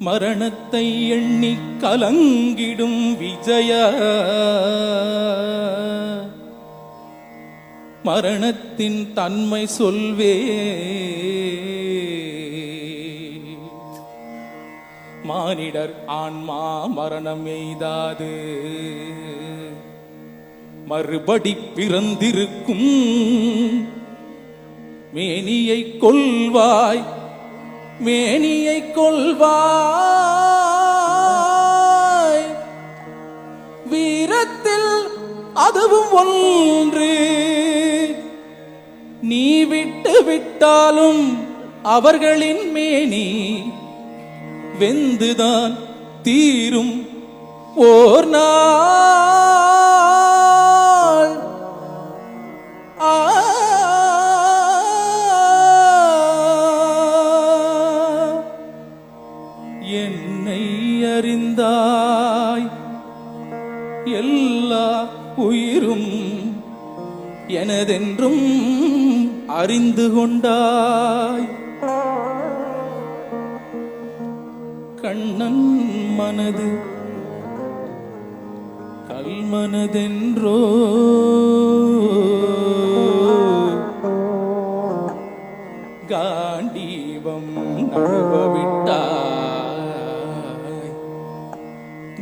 மரணத்தை எண்ணி கலங்கிடும் விஜய. மரணத்தின் தன்மை சொல்வே. மானிடர் ஆன்மா மரணம் எய்தாது. மறுபடி பிறந்திருக்கும் மேனியை கொள்வாய் மேனியை கொள்வாய். வீரத்தில் அதுவும் ஒன்று. நீ விட்டு விட்டாலும் அவர்களின் மேனி வெந்துதான் தீரும் ஓர் நாள். எனதென்றும் அறிந்து கொண்டாய். கண்ணன் மனது கல்மனதென்றோ காண்டீபம் நழுவவிட்டாய்.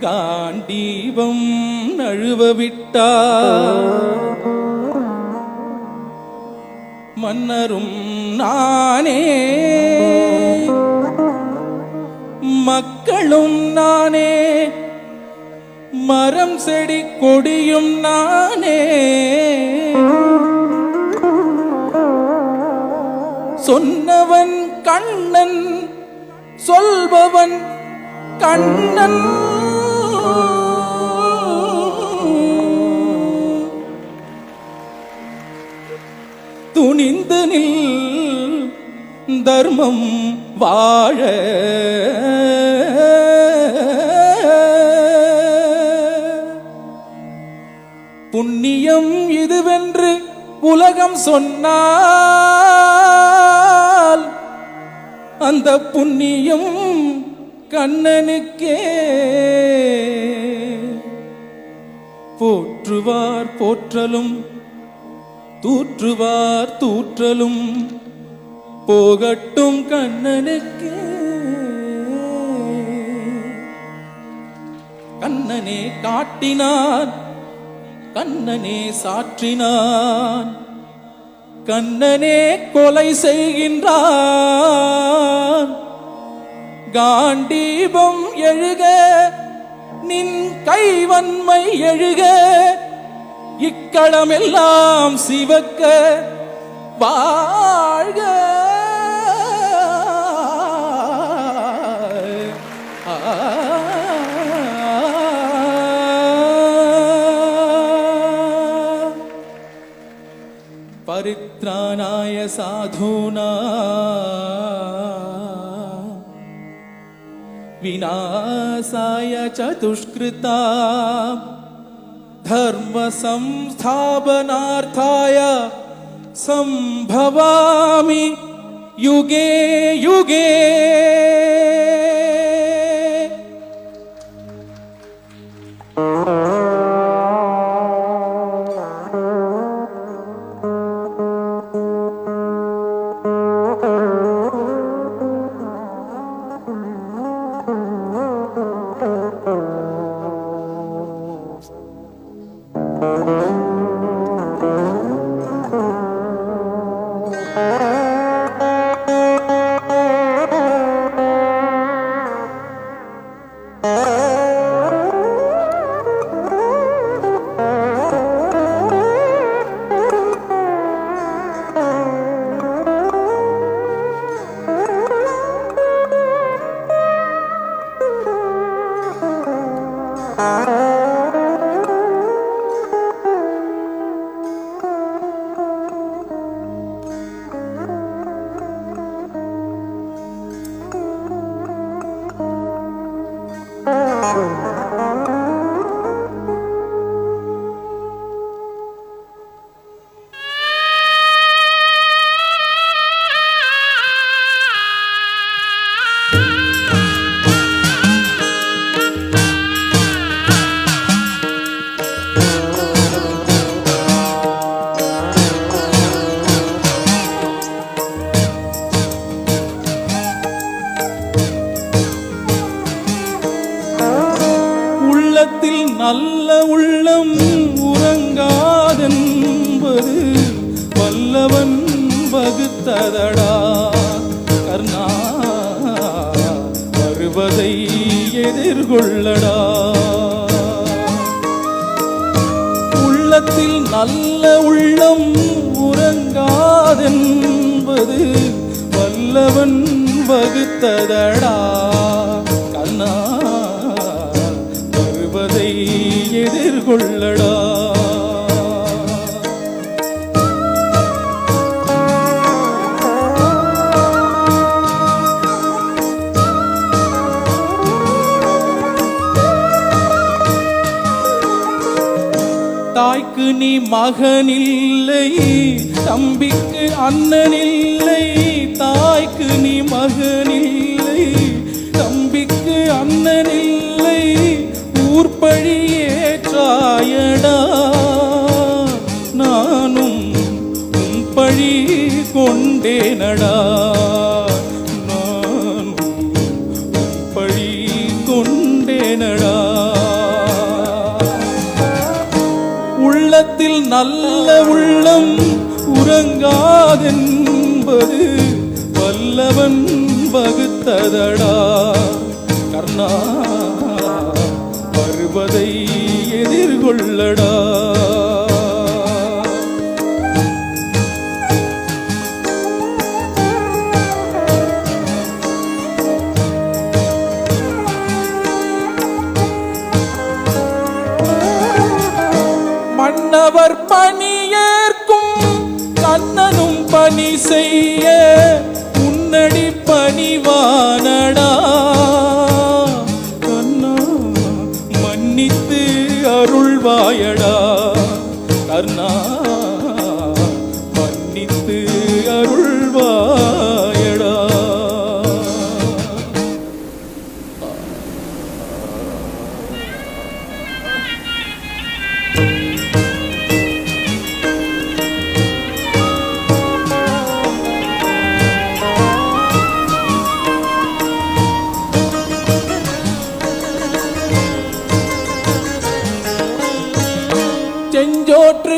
காண்டீபம் நழுவவிட்டாய். மன்னரும் நானே. மக்களும் நானே. மரம் செடி கொடியும் நானே. சொன்னவன் கண்ணன் சொல்பவன் கண்ணன். தர்மம் வாழ. புண்ணியம் இதுவென்று உலகம் சொன்னால் அந்த புண்ணியம் கண்ணனுக்கே. போற்றுவார் போற்றலும் தூற்றுவார் தூற்றலும். போகட்டும் கண்ணனுக்கு. கண்ணனே காட்டினான் கண்ணனே சாற்றினான். கண்ணனே கொலை செய்கின்றான். காண்டீபம் எழுக நின் கைவன்மை எழுக. இக்களமெல்லாம் சிவக்க வாழ்க साधूना। विनाशाय चतुष्कृता। धर्मसंस्थापनार्थाय सम्भवामि युगे युगे। உள்ளம் உறங்காதென்பது வல்லவன் வகுத்ததடா. கர்ணா வருவதை எதிர்கொள்ளடா. உள்ளத்தில் நல்ல உள்ளம் உறங்காதென்பது வல்லவன் வகுத்ததடா. கண்ணா வருவதை எதிர்கொள்ளடா. தாய்க்கு நீ இல்லை தம்பிக்கு அண்ணனில்லை தாய்க்கு நீ இல்லை தம்பிக்கு அண்ணன் இல்லை கொண்டேனடா. நானும் உன் பழி கொண்டேனடா. உள்ளத்தில் நல்ல உள்ளம் உறங்காதென்பது வல்லவன் வகுத்ததடா. கர்ணா வருவதை எதிர்கொள்ளடா. அவர் பணியேற்கும் கண்ணனும் பணி செய்ய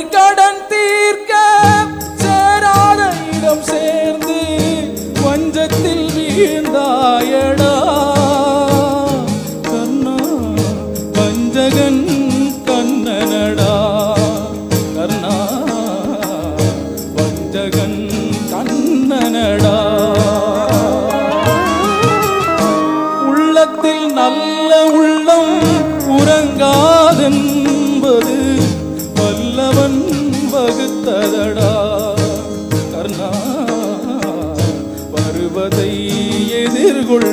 Don't வந்ததடா கர்ணா வருவதை எதிர்கொள்.